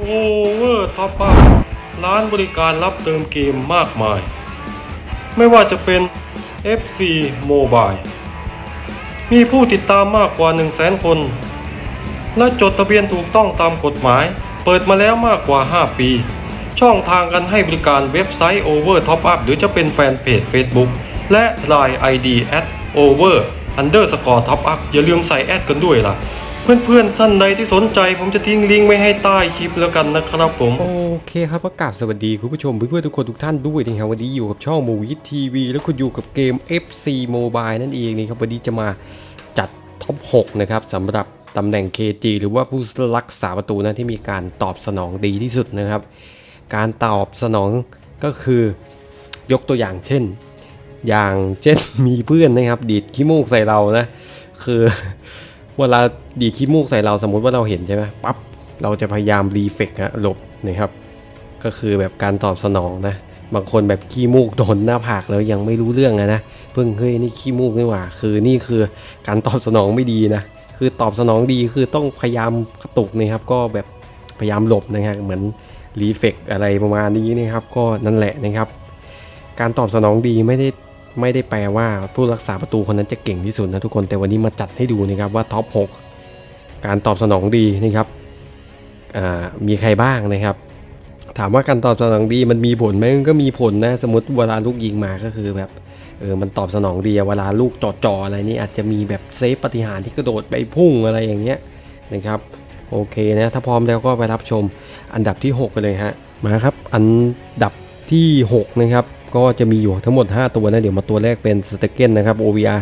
โอเวอร์ท็อปอัพร้านบริการรับเติมเกมมากมาย ไม่ว่าจะเป็น FC Mobile มีผู้ติดตามมากกว่า 1 0 0 0 0แสนคน และจดทะเบียนถูกต้องตามกฎหมาย เปิดมาแล้วมากกว่า 5 ปี ช่องทางการให้บริการเว็บไซต์ Over Top Up หรือจะเป็นแฟนเพจ Facebook และ Line ID at over underscore top up อย่าลืมใส่แอดกันด้วยล่ะ เพื่อนๆท่านใดที่สนใจผมจะทิ้งลิงก์ไว้ให้ใต้คลิปแล้วกันนะครับผม โอเคครับประกาศสวัสดีคุณผู้ชมเพื่อนๆทุกคนทุกท่านด้วยนะครับวันนี้อยู่กับช่องมูวิททีวีแล้วคุณอยู่กับเกม FC Mobile นั่นเองนะครับวันนี้จะมาจัดท็อป 6 นะครับสำหรับตำแหน่ง KG หรือว่าผู้รักษาประตูนะที่มีการตอบสนองดีที่สุดนะครับ การตอบสนองก็คือยกตัวอย่างเช่น อย่างเช่นมีเพื่อนนะครับดีดขี้มูกใส่เรานะคือ เวลาดีดขี้มูกใส่เราสมมุติว่าเราเห็นใช่ไหมปั๊บเราจะพยายามรีเฟกฮะหลบนะครับ ก็คือแบบการตอบสนองนะ บางคนแบบขี้มูกโดนหน้าผากแล้วยังไม่รู้เรื่องอะนะเพิ่งเฮ้ยนี่ขี้มูกนี่หว่า คือนี่คือการตอบสนองไม่ดีนะคือตอบสนองดีคือต้องพยายามกระตุกนะครับ ก็แบบพยายามหลบนะครับเหมือนรีเฟกอะไรประมาณนี้นะครับ ก็นั่นแหละนะครับ การตอบสนองดีไม่ได้ ไม่ได้แปลว่าผู้รักษาประตูคนนั้นจะเก่งที่สุดนะทุกคนแต่วันนี้มาจัดให้ดูนะครับว่าท็อป 6 การตอบสนองดีนะครับมีใครบ้างนะครับ ถามว่าการตอบสนองดีมันมีผลไหมมันก็มีผลนะสมมติเวลาลูกยิงมาก็คือแบบเออมันตอบสนองดีอะเวลาลูกจ่อๆอะไรนี่อาจจะมีแบบเซฟปฏิหารที่กระโดดไปพุ่งอะไรอย่างเงี้ยนะครับโอเคนะถ้าพร้อมแล้วก็ไปรับชมอันดับที่ 6 กันเลยฮะมาครับอันดับที่ 6 นะครับ ก็จะมีอยู่ทั้งหมด 5 ตัวนะเดี๋ยวมาตัวแรกเป็นสเตเกนนะครับ OVR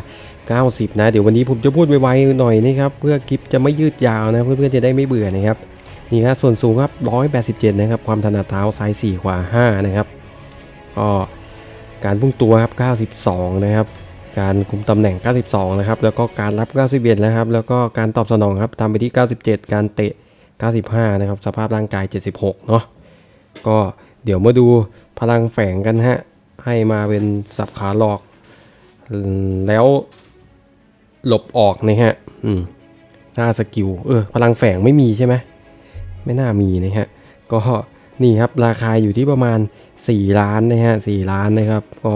90 นะ เดี๋ยววันนี้ผมจะพูดไวๆหน่อยนะครับ เพื่อคลิปจะไม่ยืดยาวนะ เพื่อนๆจะได้ไม่เบื่อนะครับนี่ครับส่วนสูงครับ 187 นะครับ ความถนัดเท้าซ้าย 4 ขวา 5 นะครับก็การพุ่งตัวครับ 92 นะครับ การคุมตำแหน่ง 92 นะครับ แล้วก็การรับ 91 นะครับ แล้วก็การตอบสนองครับทำไปที่ 97 การเตะ 95 นะครับ สภาพร่างกาย 76 เนาะก็เดี๋ยวมาดูพลังแฝงกันฮะ ให้มาเป็นสับขาหลอก แล้วหลบออกนะฮะอืมหน้าสกิลเออพลังแฝงไม่มีใช่ไหมไม่น่ามีนะฮะก็นี่ครับราคาอยู่ที่ประมาณ 4 ล้านนะฮะ4ล้านนะครับ ก็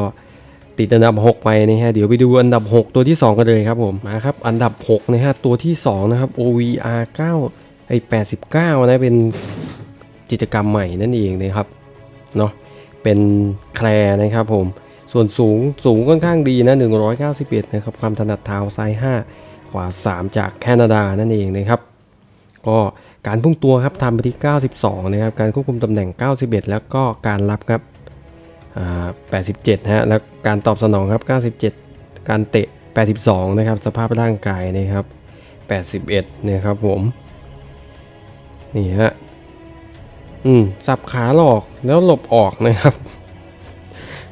ติดอันดับ 6 ไปนะฮะเดี๋ยวไปดูอันดับ 6 ตัวที่ 2 กันเลยครับผมมาครับอันดับ6นะฮะตัวที่ 2 นะครับ OVR 9ไอ89 นะเป็นกิจกรรมใหม่นั่นเองนะครับเนาะ เป็นแคลร์นะครับผม ส่วนสูงสูงค่อนข้างดีนะ 191 นะครับ ความถนัดเท้าซ้าย 5 ขวา 3 จากแคนาดานั่นเองนะครับ ก็การพุ่งตัวครับทำไปที่ 92 นะครับ การควบคุมตำแหน่ง 91 แล้วก็การรับครับ87 ฮะ แล้วการตอบสนองครับ 97 การเตะ 82 นะครับ สภาพร่างกายนะครับ 81 นะครับผม นี่ฮะ อืมสับขาหลอกแล้วหลบออกนะครับ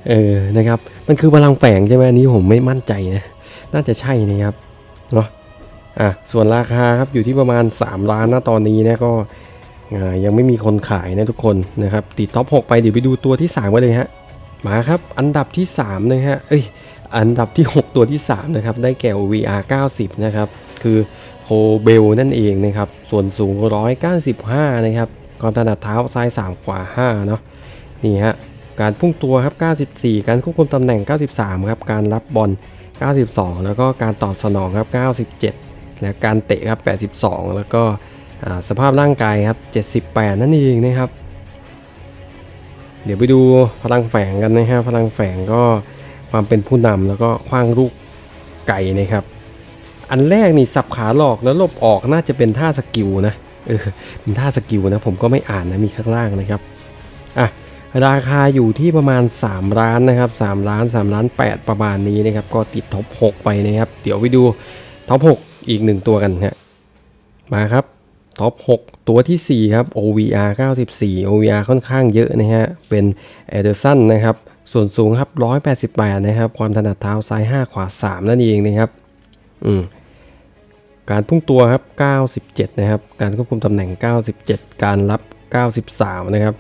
เออนะครับ มันคือพลังแฝงใช่ไหมอันนี้ผมไม่มั่นใจนะ น่าจะใช่นะครับเนาะอะส่วนราคาครับอยู่ที่ประมาณ 3 ล้านนะตอนนี้นะก็ยังไม่มีคนขายนะทุกคนนะครับ ติดท็อป 6 ไปเดี๋ยวไปดูตัวที่3กันเลยฮะมาครับอันดับที่3นะฮะเอ้ยอันดับที่ 6 ตัวที่3นะครับได้แก่ VR 90 นะครับ คือโคเบลนั่นเองนะครับ ส่วนสูง 195 นะครับ ความถนัดเท้าซ้าย 3 ขวา 5 เนาะนี่ฮะการพุ่งตัวครับ 94 การควบคุมตำแหน่ง 93 ครับ การรับบอล 92 แล้วก็การตอบสนองครับ 97 และการเตะครับ 82 แล้วก็สภาพร่างกายครับ 78 นั่นเองนะครับ เดี๋ยวไปดูพลังแฝงกันนะฮะ พลังแฝงก็ความเป็นผู้นำแล้วก็คว้างลูกไก่นะครับ อันแรกนี่สับขาหลอกแล้วลบออกน่าจะเป็นท่าสกิลนะ เออเป็นท่าสกิลนะผมก็ไม่อ่านนะมีข้างล่างนะครับอะราคาอยู่ที่ประมาณ 3 ล้านนะครับ3ล้าน3ล้าน 8 ประมาณนี้นะครับก็ติดท็อป6ไปนะครับเดี๋ยวไปดูท็อป6อีกหนึ่งตัวกันฮะมาครับท็อป6ตัวทีสี่ 4 ครับ OVR 94 OVR ค่อนข้างเยอะนะฮะเป็นเอเดอร์สันนะครับส่วนสูงครับ 188 นะครับ ความถนัดเท้าซ้าย 5 ขวา 3 นั่นเองนะครับ อืม การพุ่งตัวครับ 97 นะครับ การควบคุมตำแหน่ง 97 การรับ 93 นะครับ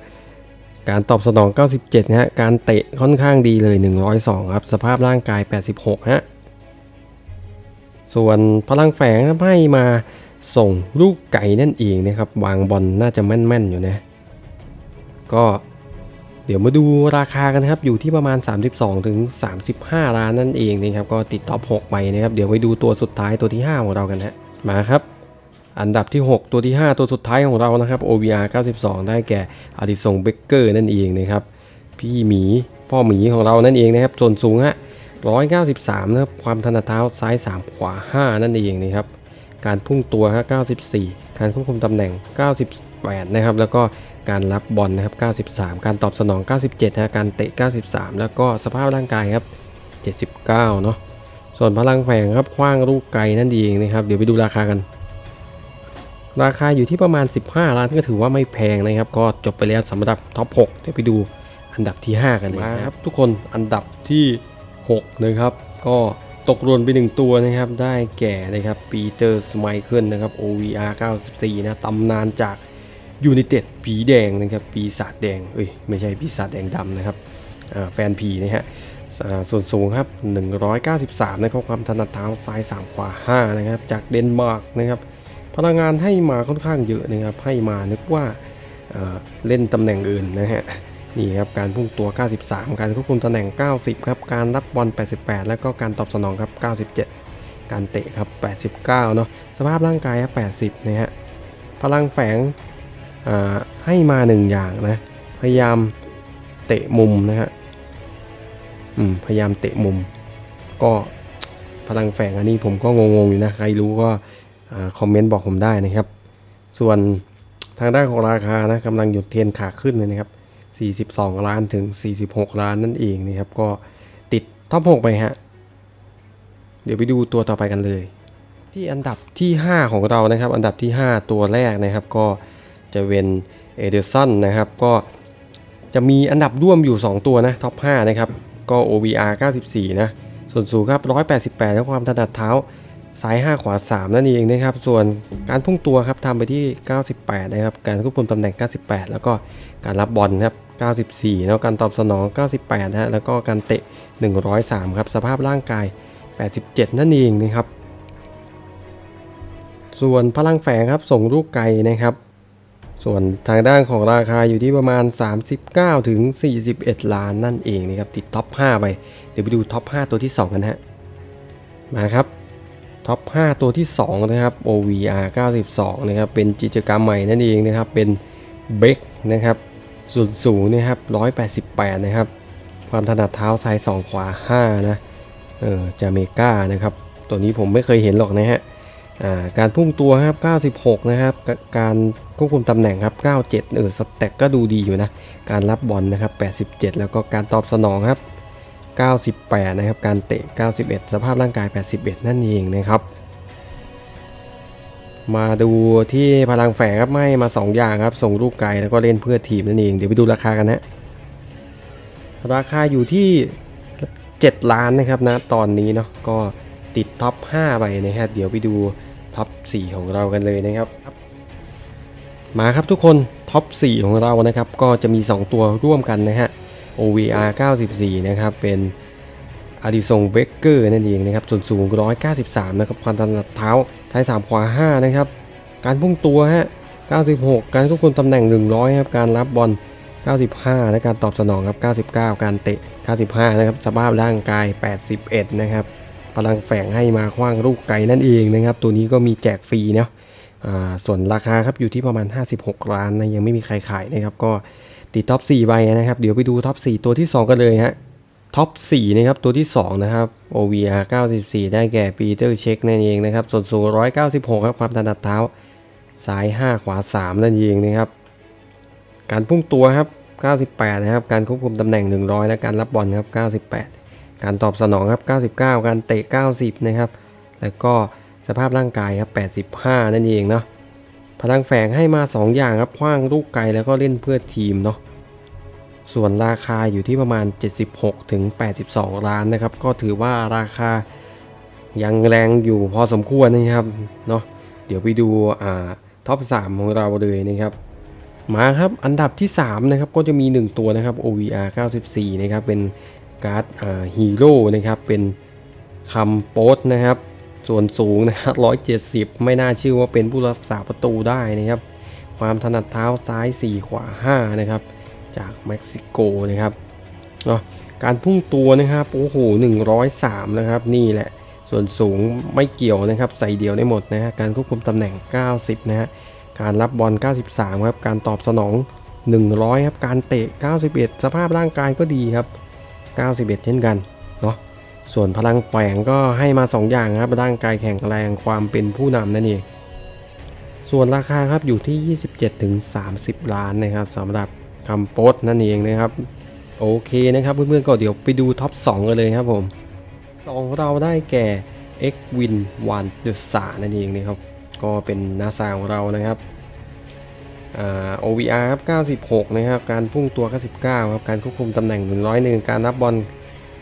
การตอบสนอง 97 นะฮะ การเตะค่อนข้างดีเลย 102 ครับ สภาพร่างกาย 86 ฮะ ส่วนพลังแฝงครับให้มาส่งลูกไก่นั่นเองนะครับ วางบอลน่าจะแม่น ๆ อยู่นะ ก็ เดี๋ยวมาดูราคากันครับอยู่ที่ประมาณ 32ถึง35 ล้านนั่นเองนะครับก็ติดท็อป6ไปนะครับเดี๋ยวไปดูตัวสุดท้ายตัวที่ 5 ของเรากันนะมาครับ อันดับที่ 6 ตัวที่ 5 ตัวสุดท้ายของเรานะครับ OVR 92 ได้แก่อดิสงเบเกอร์นั่นเองนะครับพี่หมีพ่อหมีของเรานั่นเองนะครับส่วนสูงฮะ193นะครับความถนัดเท้าซ้าย 3 ขวา 5 นั่นเองนะครับการพุ่งตัวฮะ94 การควบคุมตำแหน่ง 98นะครับ แล้วก็การรับบอลนะครับ 93 การตอบสนอง 97ฮะการเตะ 93 แล้วก็สภาพร่างกายครับ 79 เนาะ ส่วนพลังแฝงครับคว้างลูกไกลนั่นเองนะครับ เดี๋ยวไปดูราคากัน ราคาอยู่ที่ประมาณ 15 ล้านก็ถือว่าไม่แพงนะครับ ก็จบไปแล้วสำหรับท็อป 6 เดี๋ยวไปดูอันดับที่ 5 กันเลยนะครับ ทุกคนอันดับที่ 6 นะครับ ก็ตกหล่นไปหนึ่งตัวนะครับ ได้แก่นะครับปีเตอร์สไมเคิลนะครับ OVR 94 นะตำนานจาก ยู i นเต็ดผีแดงนะครับปีศาจแดงเอ้ยไม่ใช่ปีศาจแดงดำนะครับแฟนผีนะฮะส่วนสูงครับ 193 นะครับความถนัดเท้าซ้าย 3 ขวา 5 นะครับ จากเดนมาร์กนะครับพลังงานให้มาค่อนข้างเยอะนะครับ ให้มานึกว่าเอ่อเล่นตำแหน่งอื่นนะฮะนี่ครับการพุ่งตัว 93 การควบคุมตำแหน่ง 90 ครับการรับบอล 88 แล้วก็การตอบสนองครับ 97 การเตะครับ 89 เนาะสภาพร่างกายครับ 80 นะฮะพลังแฝง ให้มาหนึ่งอย่างนะ พยายามเตะมุมนะฮะพยายามเตะมุม ก็พลังแฝงอันนี้ผมก็งงๆอยู่นะ ใครรู้ก็คอมเมนต์บอกผมได้นะครับ ส่วนทางด้านของราคานะกำลังหยุดเทนขาขึ้นเลยนะครับ 42 ล้านถึง 46 ล้านนั่นเองนะครับ ก็ติดท็อป 6 ไปฮะ เดี๋ยวไปดูตัวต่อไปกันเลย ที่อันดับที่ 5 ของเรานะครับ อันดับที่ 5 ตัวแรกนะครับก็ จะเป็นเอเดอร์สันนะครับก็จะมีอันดับร่วมอยู่ 2 ตัวนะท็อป 5 นะครับ ก็ OVR 94 นะ ส่วนสูงครับ 188 แล้วความถนัดเท้าซ้าย 5 ขวา 3 นั่นเองนะครับ ส่วนการพุ่งตัวครับทำไปที่ 98 นะครับ การควบคุมตำแหน่ง 98 แล้วก็การรับบอลครับ 94 แล้วการตอบสนอง 98นะฮะแล้วก็การเตะ 103 ครับ สภาพร่างกาย 87 นั่นเองนะครับ ส่วนพลังแฝงครับส่งลูกไกลนะครับ ส่วนทางด้านของราคาอยู่ที่ประมาณ 39 ถึง 41 ล้านนั่นเองนะครับ ติดท็อป 5 ไป เดี๋ยวไปดูท็อป 5 ตัวที่ 2 กันฮะ มาครับ ท็อป 5 ตัวที่ 2 นะครับ OVR 92 นะครับ เป็นกิจกรรมใหม่นั่นเองนะครับ เป็นเบกนะครับ ส่วนสูงนะครับ 188 นะครับ ความถนัดเท้าซ้าย 2 ขวา 5 นะ เออจาเมกานะครับ ตัวนี้ผมไม่เคยเห็นหรอกนะฮะ การพุ่งตัวครับ 96 นะครับ การควบคุมตำแหน่งครับ 97 เออ สแต็กก็ดูดีอยู่นะ การรับบอลนะครับ 87 แล้วก็การตอบสนองครับ 98 นะครับ การเตะ 91 สภาพร่างกาย 81 นั่นเองนะครับ มาดูที่พลังแฝงครับ ไม่มา 2 อย่างครับ ส่งลูกไกลแล้วก็เล่นเพื่อทีมนั่นเอง เดี๋ยวไปดูราคากันนะราคาอยู่ที่ 7 ล้านนะครับนะ ตอนนี้เนาะ ก็ติดท็อป 5 ไปนะครับ เดี๋ยวไปดู ท็อป 4 ของเรากันเลยนะครับ มาครับทุกคนท็อป 4 ของเรานะครับ ก็จะมี 2 ตัวร่วมกันนะฮะ OVR 94 นะครับ เป็นอดิสงเบเกอร์นั่นเองนะครับ ส่วนสูง 193 นะครับ ความถนัดเท้าท้าย 3 ขวา 5 นะครับ การพุ่งตัวฮะ 96 การควบคุมตำแหน่ง 100 ครับ การรับบอล 95 และการตอบสนองครับ 99 การเตะ 95 นะครับ สภาพร่างกาย 81 นะครับ พลังแฝงให้มาคว้างลูกไก่นั่นเองนะครับ ตัวนี้ก็มีแจกฟรีเนาะส่วนราคาครับอยู่ที่ประมาณ 56 ล้านนะยังไม่มีใครขายนะครับ ก็ติดท็อป4ใบนะครับ เดี๋ยวไปดูท็อป4ตัวที่ 2 กันเลยฮะท็อป4นะครับตัวที่ 2 นะครับ OVR 94 ได้แก่ปีเตอร์เช็คนั่นเองนะครับ ส่วนสูง 196 ครับความถนัดเท้าซ้าย 5 ขวา 3 นั่นเองนะครับ การพุ่งตัวครับ 98 นะครับ การควบคุมตำแหน่ง 100 และการรับบอลครับ 98 การตอบสนองครับ 99 การเตะ 90 นะครับ แล้วก็สภาพร่างกายครับ 85 นั่นเองเนาะ พลังแฝงให้มา 2 อย่างครับคว้างลูกไกลแล้วก็เล่นเพื่อทีมเนาะ ส่วนราคาอยู่ที่ประมาณ 76 ถึง 82 ล้านนะครับ ก็ถือว่าราคายังแรงอยู่พอสมควรนะครับ เนาะ เดี๋ยวไปดูอ่าท็อป 3 ของเราเลยนะครับมาครับ อันดับที่ 3 นะครับ ก็จะมี 1 ตัวนะครับ OVR 94 นะครับ เป็น การ์ดฮีโร่นะครับเป็นคำโพสต์นะครับ ส่วนสูงนะครับ 170 ไม่น่าเชื่อว่าเป็นผู้รักษาประตูได้นะครับ ความถนัดเท้าซ้าย 4 ขวา 5 นะครับ จากเม็กซิโกนะครับเนาะการพุ่งตัวนะครับโอ้โห103 นะครับ นี่แหละ ส่วนสูงไม่เกี่ยวนะครับ ใส่เดี่ยวได้หมดนะฮะการควบคุมตำแหน่ง 90 นะฮะการรับบอล 93 ครับ การตอบสนอง 100 ครับ การเตะ 91 สภาพร่างกายก็ดีครับ 91 เช่นกันเนาะส่วนพลังแฝงก็ให้มา 2 อย่างครับร่างกายแข็งแรงความเป็นผู้นำนั่นเองส่วนราคาครับอยู่ที่ 27ถึง30 ล้านนะครับสำหรับคำโพสนั่นเองนะครับ โอเคนะครับเพื่อนๆก็เดี๋ยวไปดูท็อป 2 กันเลยครับผมสองเราได้แก่ X Win 1 The s นั่นเองนะครับก็เป็นนาซาของเรานะครับ OVR ครับ 96 นะครับ การพุ่งตัว 99 ครับ การควบคุมตำแหน่ง 101 การรับบอล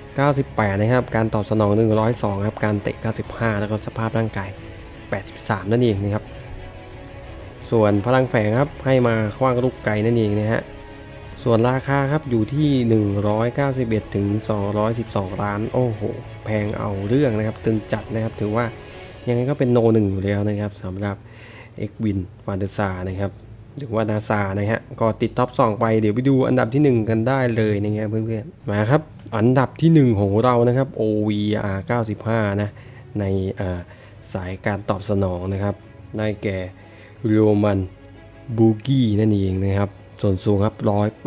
98 นะครับ การตอบสนอง 102 ครับ การเตะ 95 แล้วก็สภาพร่างกาย 83 นั่นเองนะครับ ส่วนพลังแฝงครับ ให้มาคว้างลูกไก่นั่นเองนะฮะ ส่วนราคาครับอยู่ที่ 191 ถึง 212 ล้าน โอ้โห แพงเอาเรื่องนะครับ ตึงจัดนะครับ ถือว่ายังไงก็เป็นโนหนึ่งอยู่แล้วนะครับสำหรับ x w i n ฟานเดซานะครับ หรือว่านาซานะฮะก็ติดท็อป2ไปเดี๋ยวไปดูอันดับทีหนึ่1 กันได้เลยนะครับเพื่อนๆมาครับ อันดับที่ 1 ของเรานะครับ OVR 95 นะในสายการตอบสนองนะครับได้แก่โรมันบูกี้นั่นเองนะครับ ส่วนสูงครับ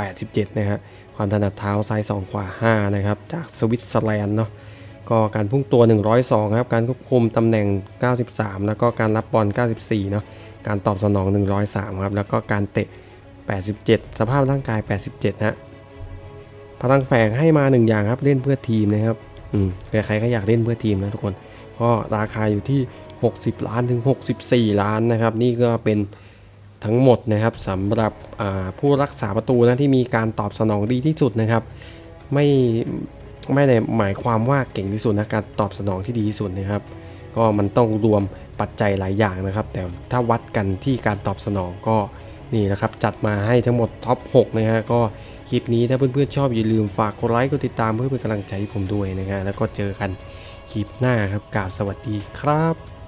187 นะฮะความถนัดเท้าซ้าย2ขวา 5 นะครับ จากสวิตเซอร์แลนด์เนาะก็การพุ่งตัว 102 ครับ การควบคุมตำแหน่ง 93 แล้วก็การรับบอล 94 เนาะ การตอบสนอง 103 ครับ แล้วก็การเตะ 87 สภาพร่างกาย 87 ฮะ พลังแฝงให้มา 1 อย่างครับ เล่นเพื่อทีมนะครับ อืม ใครๆก็อยากเล่นเพื่อทีมนะทุกคน ก็ราคาอยู่ที่ 60 ล้านถึง 64 ล้านนะครับ นี่ก็เป็นทั้งหมดนะครับสำหรับผู้รักษาประตูนะที่มีการตอบสนองดีที่สุดนะครับ ไม่ไม่ได้หมายความว่าเก่งที่สุดนะการตอบสนองที่ดีที่สุดนะครับ ก็มันต้องรวม ปัจจัยหลายอย่างนะครับ แต่ถ้าวัดกันที่การตอบสนองก็นี่นะครับ จัดมาให้ทั้งหมดท็อป 6 นะฮะก็คลิปนี้ถ้าเพื่อนๆชอบอย่าลืมฝากกดไลค์กดติดตามเพื่อเป็นกำลังใจให้ผมด้วยนะฮะแล้วก็เจอกันคลิปหน้าครับกาบสวัสดีครับ